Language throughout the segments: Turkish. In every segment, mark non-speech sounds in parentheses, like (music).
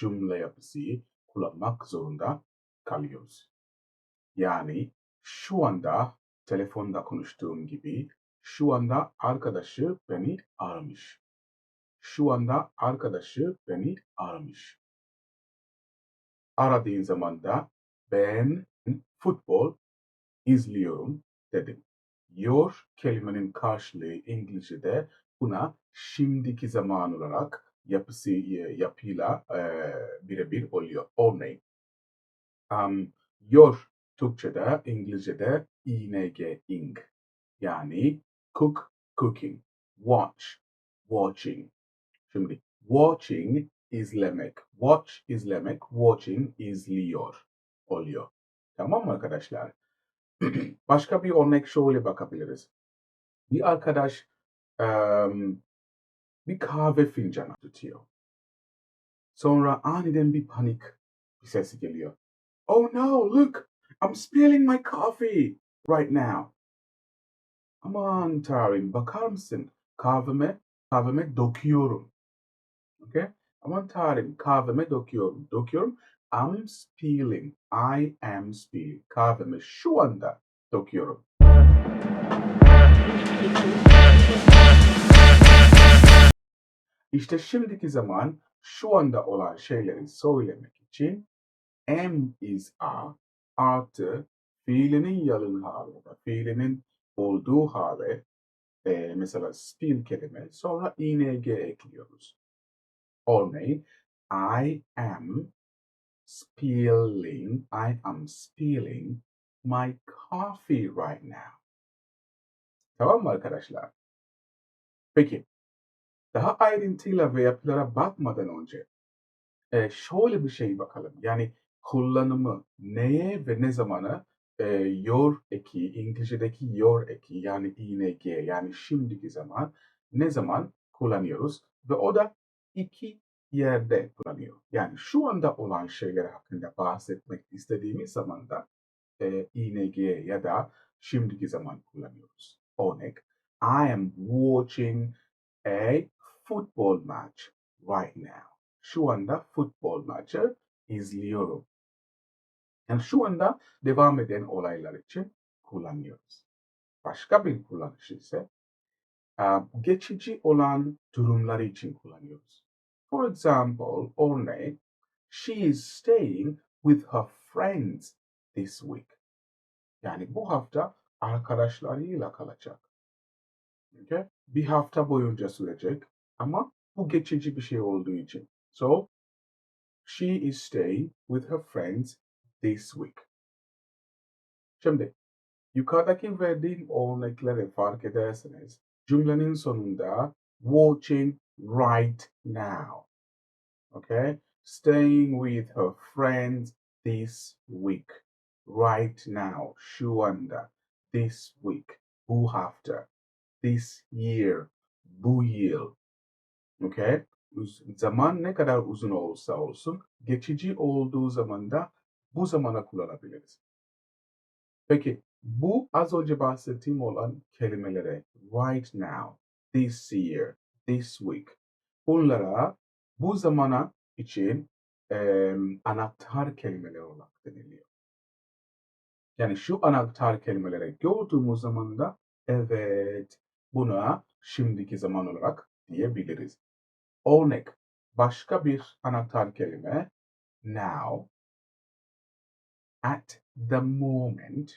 cümle yapısı kullanmak zorunda kalıyoruz. Yani şu anda telefonda konuştuğum gibi şu anda arkadaşı beni aramış. Şu anda arkadaşı beni aramış. Aradığın zaman da ben futbol izliyorum dedim. Yor kelimenin karşılığı İngilizce'de buna şimdiki zaman olarak yapısı yapıyla e, birebir oluyor. Örneğin um, yor Türkçe'de, İngilizce'de ing, ing. Yani cook, cooking, watch, watching. Şimdi watching izlemek, watch izlemek, watching izliyor oluyor. Tamam mı arkadaşlar? (clears throat) Başka bir örnek şöyle bakabiliriz. Bir arkadaş um, bir kahve fincanı tutuyor. Sonra aniden bir panik bir sesi geliyor. Oh no, look, I'm spilling my coffee right now. Aman tanrım bakar mısın? Kahveme, kahveme döküyorum. Okay? Aman tanrım kahveme döküyorum. Döküyorum. I'm spilling. I am spilling. Kahveme şu anda döküyorum. İşte şimdiki zaman şu anda olan şeyleri söylemek için am is a artı fiilinin yalın halinde, fiilinin olduğu hale e, mesela spill kelime sonra ing ekliyoruz. Örneğin I am spilling, I am spilling my coffee right now. Tamam mı arkadaşlar? Peki, daha ayrıntıyla ve yapılara bakmadan önce e, şöyle bir şey bakalım. Yani kullanımı neye ve ne zamana e, yor eki, İngilizce'deki yor eki yani ing yani şimdiki zaman ne zaman kullanıyoruz ve o da iki yerde kullanıyor. Yani şu anda olan şeyler hakkında bahsetmek istediğimiz zaman da e, ing ya da şimdiki zaman kullanıyoruz. Örnek, I am watching a football match right now. Şu anda futbol maçı izliyorum. Yani şu anda devam eden olaylar için kullanıyoruz. Başka bir kullanışı ise geçici olan durumlar için kullanıyoruz. For example, örneğin, she is staying with her friends this week. Yani bu hafta arkadaşlarıyla kalacak. Okay? Bir hafta boyunca sürecek ama bu geçici bir şey olduğu için. So, she is staying with her friends this week. Şimdi yukarıdaki verdiğim örnekleri fark ederseniz cümlenin sonunda watching right now. Okay? Staying with her friends this week. Right now. Şu anda. This week. Bu hafta. This year. Bu yıl. Okay? Zaman ne kadar uzun olsa olsun geçici olduğu zaman da bu zamana kullanabiliriz. Peki bu az önce bahsettiğim olan kelimelere right now, this year, this week bunlara bu zamana için e, anahtar kelimeler olarak deniliyor. Yani şu anahtar kelimelere gördüğümüz zaman da evet buna şimdiki zaman olarak diyebiliriz. Örnek başka bir anahtar kelime now at the moment,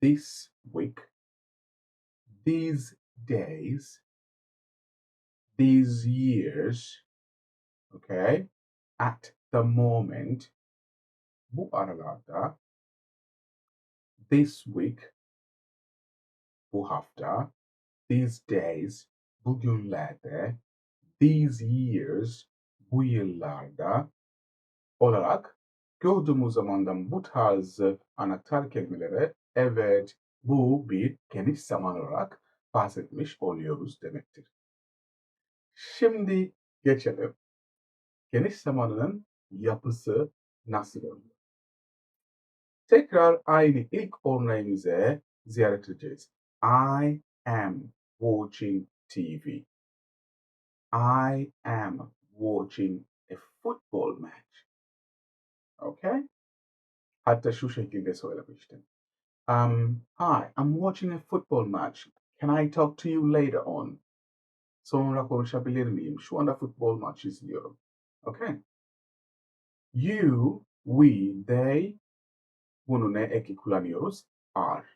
this week, these days, these years, okay, at the moment, bu aralarda, this week, bu hafta, these days, bugünlerde, these years, bu yıllarda olarak gördüğümüz zamandan bu tarz anahtar kelimelere evet bu bir geniş zaman olarak bahsetmiş oluyoruz demektir. Şimdi geçelim. Geniş zamanının yapısı nasıl oluyor? Tekrar aynı ilk örneğimize ziyaret edeceğiz. I am watching TV. I am watching a football match. Okay? Hatta şu şekilde söylemiştim. Um, hi, I'm watching a football match. Can I talk to you later on? Sonra konuşabilir? Şu anda futbol maçı izliyorum. Okay? You, we, they bunu ne eki kullanıyoruz? Are.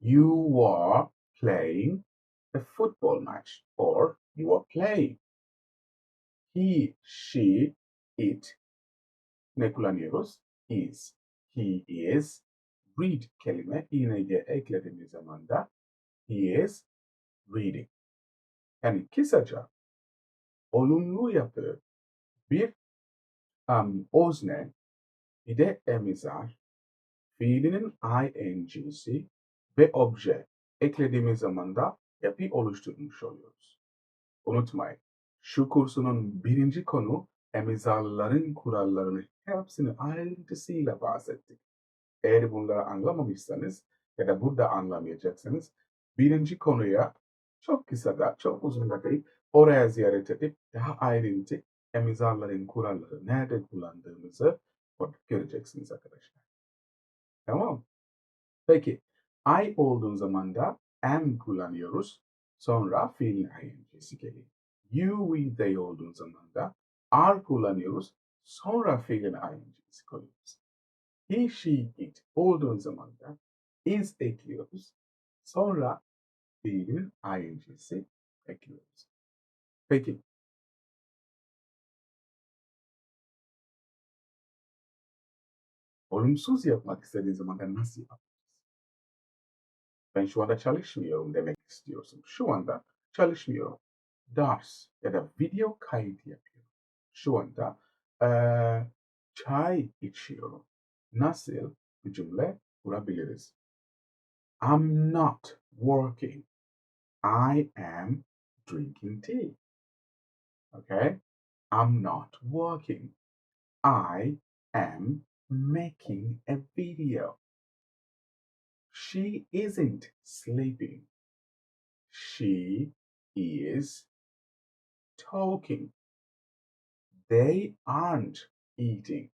You are playing a football match or you are playing. He, she, it ne kullanıyoruz? Is. He is. Read kelime ing eklediğimiz zaman da he is reading. Yani kısaca olumlu yapı bir um, özne bir de emizar fiilinin ing'si ve obje eklediğimiz zaman da yapı oluşturmuş oluyoruz. Unutmayın, şu kursunun birinci konu emizarların kurallarını hepsini ayrıntısıyla bahsettik. Eğer bunları anlamamışsanız ya da burada anlamayacaksınız birinci konuya çok kısa da çok uzun da değil oraya ziyaret edip daha ayrıntı emizarların kuralları nerede kullandığımızı göreceksiniz arkadaşlar. Tamam. Peki I olduğun zaman da am kullanıyoruz. Sonra fiilin ing'si geliyor. You, we, they olduğun zaman da are kullanıyoruz. Sonra fiilin ing'si koyuyoruz. He, she, it olduğun zaman da is ekliyoruz. Sonra fiilin ing'si ekliyoruz. Peki. Olumsuz yapmak istediğin zaman da nasıl yapacağız? Ben şu anda çalışmıyorum demek istiyorsun. Şu anda çalışmıyorum. Ders ya da video kayıt yapıyorum. Şu anda eee, çay içiyorum. Nasıl bir cümle kurabiliriz? I'm not working. I am drinking tea. Okay? I'm not working. I am making a video. She isn't sleeping. She is talking. They aren't eating.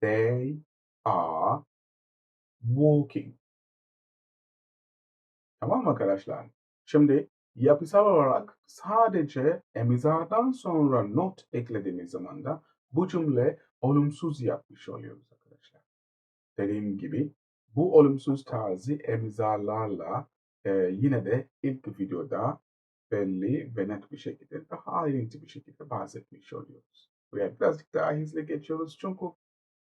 They are walking. Tamam mı arkadaşlar? Şimdi yapısal olarak sadece emizardan sonra not eklediğimiz zaman da bu cümle olumsuz yapmış oluyoruz arkadaşlar. Dediğim gibi bu olumsuz tarzı emizarlarla e, yine de ilk videoda belli ve net bir şekilde daha ayrıntı bir şekilde bahsetmiş oluyoruz. Buraya birazcık daha hızlı geçiyoruz çünkü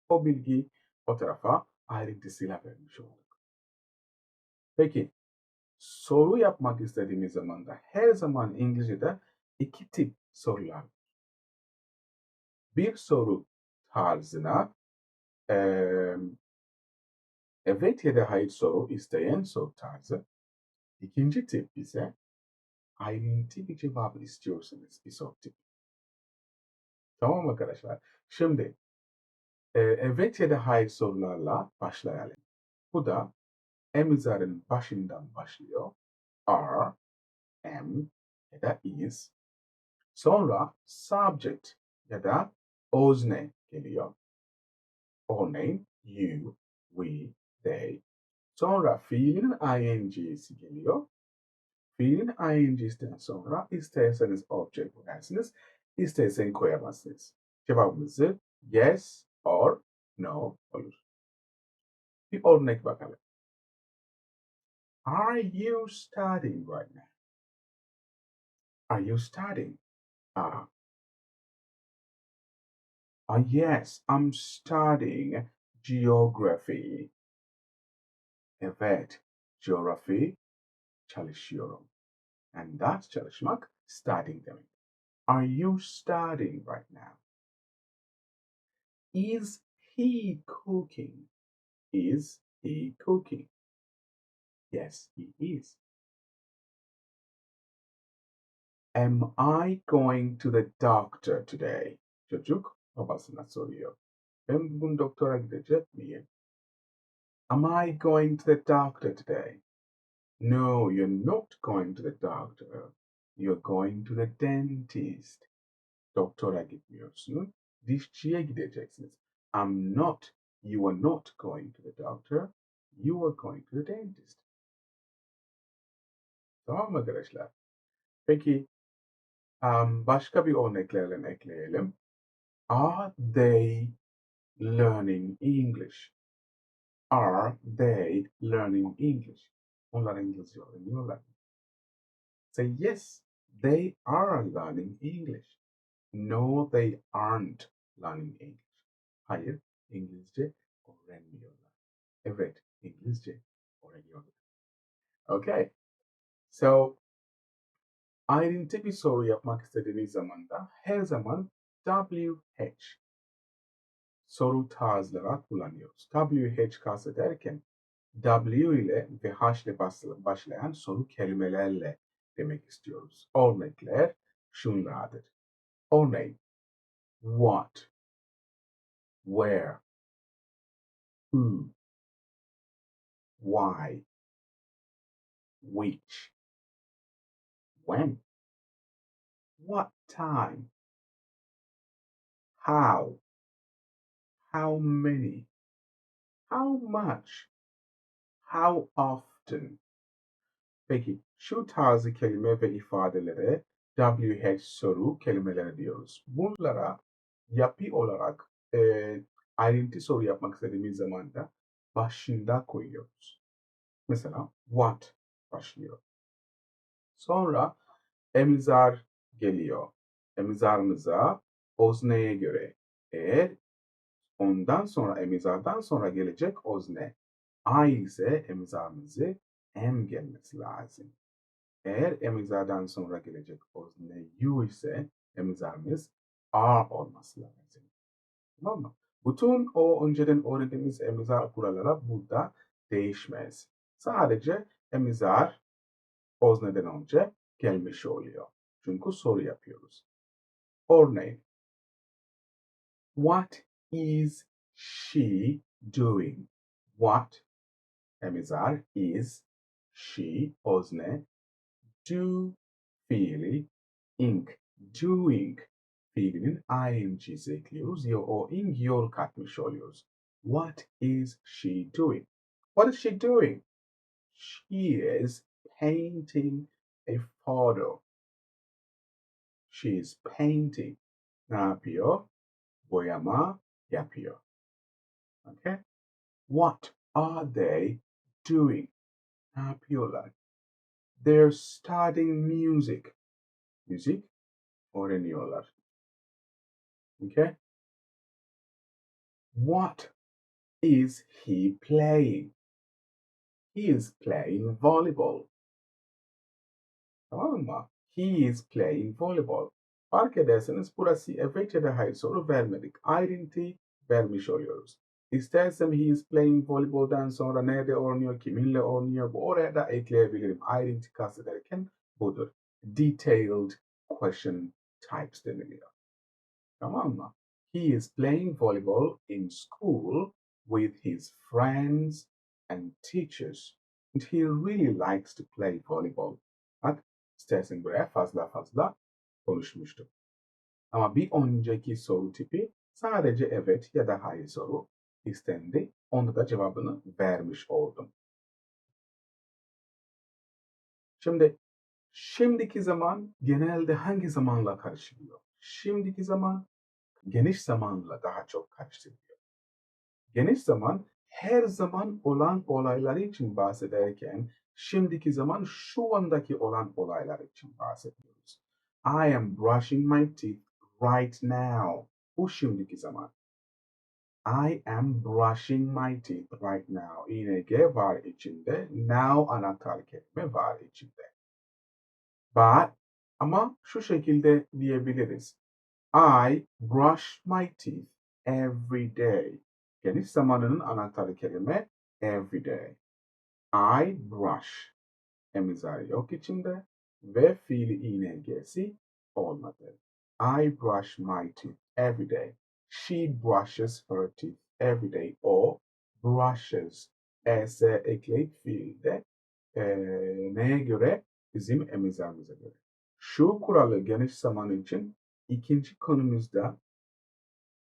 o bilgi o tarafa ayrıntısıyla vermiş olduk. Peki soru yapmak istediğimiz zaman da her zaman İngilizce'de iki tip sorular. Bir soru tarzına eee, evet ya da hayır soru isteyen soru tarzı. İkinci tip ise ayrıntı bir cevap istiyorsanız bir soru tipi. Tamam arkadaşlar? Şimdi e, evet ya da hayır sorularla başlayalım. Bu da emizarın başından başlıyor. Are, am ya da is. Sonra subject ya da özne geliyor. Örneğin you, we, they. Sonra fiilin ing'si geliyor. Fiilin ing'sinden sonra isterseniz object koyarsınız, isterseniz koyamazsınız. Cevabımızı yes or no olur. Bir örnek bakalım. Are you studying right now? Are you studying? Ah. Ah, yes, I'm studying geography. Evet, geography çalışıyorum. And that's çalışmak, studying demek. Are you studying right now? Is he cooking? Is he cooking? Yes, he is. Am I going to the doctor today? Çocuk babasına soruyor. Ben bugün doktora gidecek miyim? Am I going to the doctor today? No, you're not going to the doctor. You're going to the dentist. Doktora gitmiyorsunuz. Dişçiye gideceksiniz. I'm not, you are not going to the doctor. You are going to the dentist. Tamam mı arkadaşlar? Peki um, başka bir örneklerle ekleyelim. Are they learning English? Are they learning English? Onlar İngilizce öğreniyorlar. Say yes, they are learning English. No, they aren't learning English. Hayır, İngilizce öğrenmiyorlar. Evet, İngilizce öğreniyorlar. Okay. So, ayrıntı bir soru yapmak istediğiniz zaman da her zaman WH soru tarzları kullanıyoruz. WH kastederken W ile ve H ile başlayan soru kelimelerle demek istiyoruz. Örnekler şunlardır. Örneğin what, where, who, why, which, when, what time, how, how many, how much, how often. Peki şu tarzı kelime ve ifadelere WH soru kelimeleri diyoruz. Bunlara yapı olarak e, ayrıntı soru yapmak istediğimiz zaman da başında koyuyoruz. Mesela what başlıyor. Sonra emizar geliyor. Emizarımıza ozneye göre eğer ondan sonra emizardan sonra gelecek ozne I ise emizarımızı M gelmesi lazım. Eğer emizardan sonra gelecek ozne U ise emizarımız R olması lazım. Tamam mı? Bütün o önceden öğrendiğimiz emizar kuralları burada değişmez. Sadece emizar ozneden önce gelmiş oluyor. Çünkü soru yapıyoruz. Örneğin, What is she doing? What emizar is she özne do fiili ink doing fiilinin ing'si ekliyoruz. Ya o ing yol katmış oluyoruz. What is she doing? What is she doing? She is painting a photo. She is painting. Ne yapıyor? Boyama yapıyor. Okay? What are they doing? Ne yapıyorlar? They're studying music. music, or Müzik öğreniyorlar. Okay? What is he playing? He is playing volleyball. Tamam? He is playing volleyball. Fark ederseniz burası da hayır soru vermedik. Ayrıntı vermiş oluyoruz. İstersem he is playing volleyball'dan sonra nerede oynuyor, kiminle oynuyor bu oraya da ekleyebilirim. Ayrıntı kastederken budur. Detailed question types deniliyor. Tamam mı? He is playing volleyball in school with his friends and teachers. And he really likes to play volleyball. Bak istersen buraya fazla fazla konuşmuştuk. Ama bir önceki soru tipi sadece evet ya da hayır soru istendi. Onda da cevabını vermiş oldum. Şimdi şimdiki zaman genelde hangi zamanla karıştırılıyor? Şimdiki zaman geniş zamanla daha çok karıştırılıyor. Geniş zaman her zaman olan olaylar için bahsederken şimdiki zaman şu andaki olan olaylar için bahsediyoruz. I am brushing my teeth right now. Bu şimdiki zaman. I am brushing my teeth right now. İNG var içinde. Now anahtar kelime var içinde. But ama şu şekilde diyebiliriz. I brush my teeth every day. Geniş zamanının anahtarı kelime every day. I brush. Emizar yok içinde ve fiili ing'si olmadı. I brush my teeth every day. She brushes her teeth every day. O brushes. Es ekleyip fiilde e, neye göre? Bizim emizarımıza göre. Şu kuralı geniş zaman için ikinci konumuzda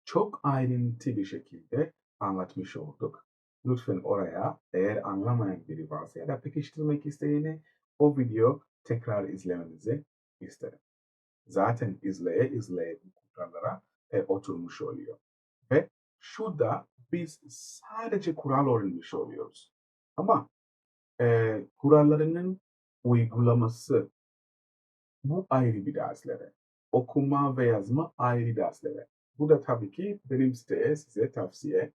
çok ayrıntı bir şekilde anlatmış olduk. Lütfen oraya eğer anlamayan biri varsa ya da pekiştirmek isteyeni o video tekrar izlemenizi isterim. Zaten izleye izleye bu kurallara e, oturmuş oluyor. Ve şurada biz sadece kural öğrenmiş oluyoruz. Ama e, kurallarının uygulaması bu ayrı bir derslere. Okuma ve yazma ayrı derslere. Bu da tabii ki benim siteye size tavsiye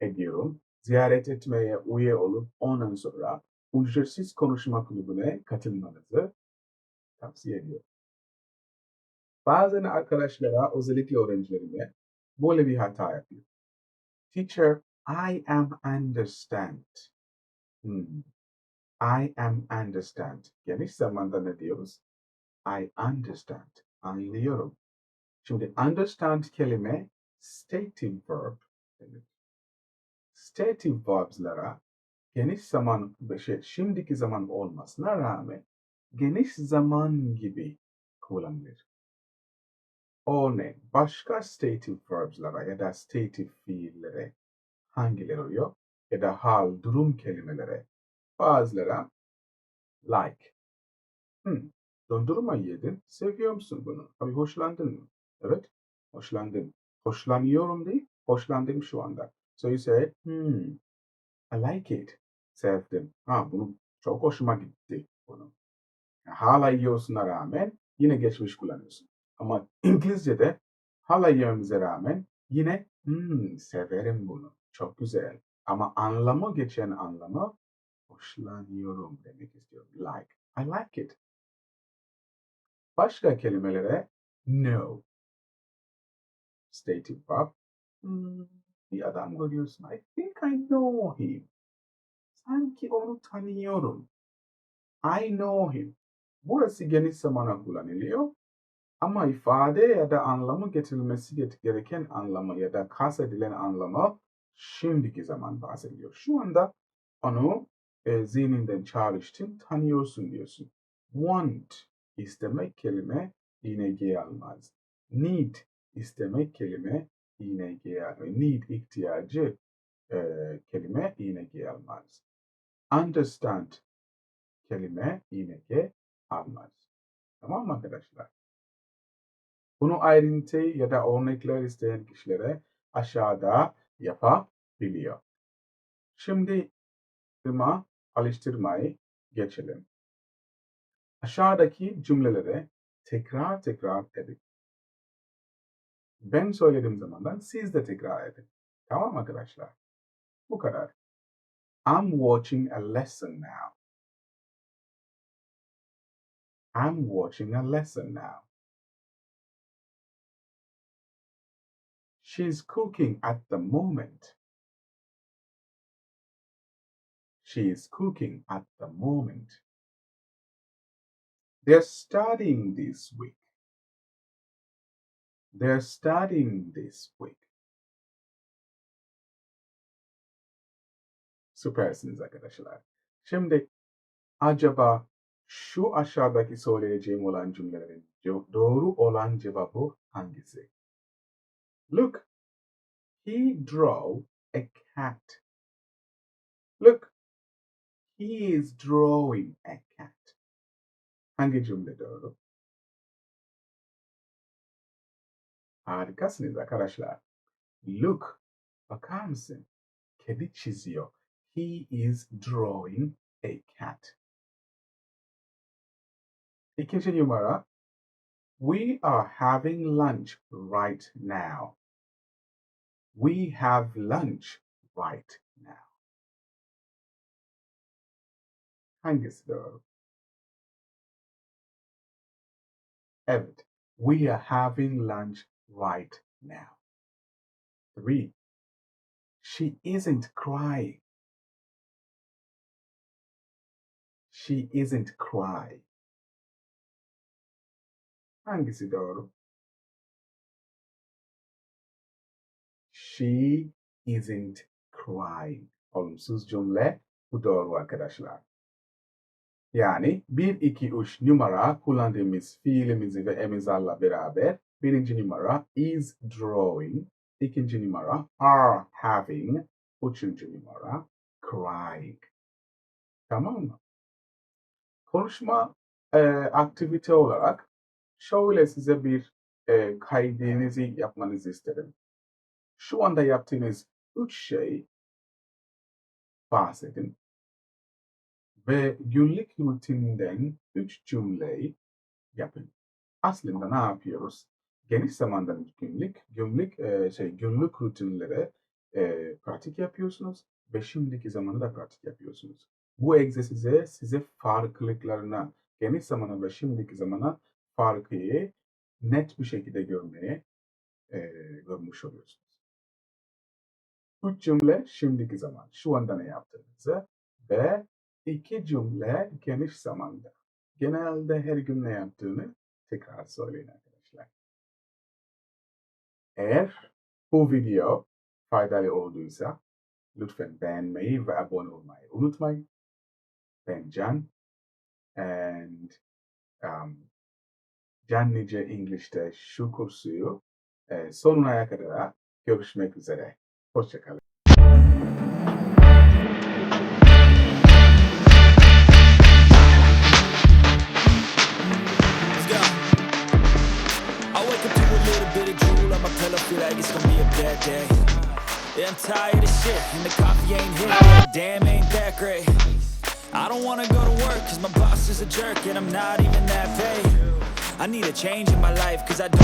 ediyorum. Ziyaret etmeye üye olup ondan sonra ücretsiz konuşma kulübüne katılmanızı tavsiye ediyorum. Bazen arkadaşlara, özellikle öğrencilerime böyle bir hata yapıyor. Teacher, I am understand. Hmm. I am understand. Geniş zamanda ne diyoruz? I understand. Anlıyorum. Şimdi understand kelime stative verb. Stative verbs'lara geniş zaman, şey, şimdiki zaman olmasına rağmen geniş zaman gibi kullanılır. Örneğin başka stative verbs'lara ya da stative fiillere hangileri oluyor? Ya da hal, durum kelimelere bazılara like. Hmm, dondurma yedin, seviyor musun bunu? Abi hoşlandın mı? Evet, hoşlandım. Hoşlanıyorum değil, hoşlandım şu anda. So you say, hmm, I like it. Sevdim. Ha, bunu çok hoşuma gitti. Bunu. Hala yiyorsun'a rağmen yine geçmiş kullanıyorsun. Ama (clears throat) İngilizce'de hala yememize rağmen yine hmm, severim bunu. Çok güzel. Ama anlamı geçen anlamı hoşlanıyorum demek istiyorum. Like. I like it. Başka kelimelere no. Stative verb. Hmm, bir adam görüyorsun. I think I know him. Sanki onu tanıyorum. I know him. Burası geniş zamana kullanılıyor. Ama ifade ya da anlamı getirilmesi gereken anlamı ya da kastedilen anlamı şimdiki zaman bahsediyor. Şu anda onu e, zihninden çağrıştın, tanıyorsun diyorsun. Want istemek kelime ing almaz. Need istemek kelime ing almaz. Need ihtiyacı e, kelime ing almaz. Understand kelime ing almaz. Tamam mı arkadaşlar? Bunu ayrıntı ya da örnekler isteyen kişilere aşağıda yapabiliyor. Şimdi firma alıştırmayı geçelim. Aşağıdaki cümleleri tekrar tekrar edin. Ben söylediğim zamandan siz de tekrar edin. Tamam arkadaşlar? Bu kadar. I'm watching a lesson now. I'm watching a lesson now. She's cooking at the moment. She is cooking at the moment. They're studying this week. They're studying this week. Süpersiniz arkadaşlar. Şimdi acaba şu aşağıdaki söyleyeceğim olan cümlelerin doğru olan cevabı hangisi? Look, he drew a cat. Look, he is drawing a cat. Hangi cümle doğru? Harikasınız arkadaşlar. Look, bakar mısın? Kedi çiziyor. He is drawing a cat. İkinci numara. We are having lunch right now. We have lunch right now. Hangisi doğru? Evet. We are having lunch right now. Three. She isn't crying. She isn't crying. Hangisi doğru? She isn't crying. Olumsuz cümle bu doğru arkadaşlar. Yani 1, 2, 3 numara kullandığımız fiilimizi ve emizarla beraber Birinci numara is drawing. İkinci numara are having. Üçüncü numara crying. Tamam mı? Konuşma e, aktivite olarak şöyle size bir e, kaydınızı yapmanızı isterim. Şu anda yaptığınız üç şey bahsedin ve günlük rutinden üç cümleyi yapın. Aslında ne yapıyoruz? Geniş zamandan günlük, günlük e, şey günlük rutinlere e, pratik yapıyorsunuz ve şimdiki zamanı da pratik yapıyorsunuz. Bu egzersize size farklılıklarına, geniş zamana ve şimdiki zamana farkı net bir şekilde görmeye e, görmüş oluyorsunuz. Üç cümle şimdiki zaman, şu anda ne yaptığınızı ve iki cümle geniş zamanda. Genelde her gün ne yaptığını tekrar söyleyin arkadaşlar. Eğer bu video faydalı olduysa lütfen beğenmeyi ve abone olmayı unutmayın. Ben Can and um, Can Nice English'te şu kursuyu e, sonuna kadar görüşmek üzere. Hoşçakalın. Yeah, I'm tired of shit, and the coffee ain't hit. Damn, ain't that great. I don't wanna go to work, cause my boss is a jerk, and I'm not even that paid. I need a change in my life, cause I don't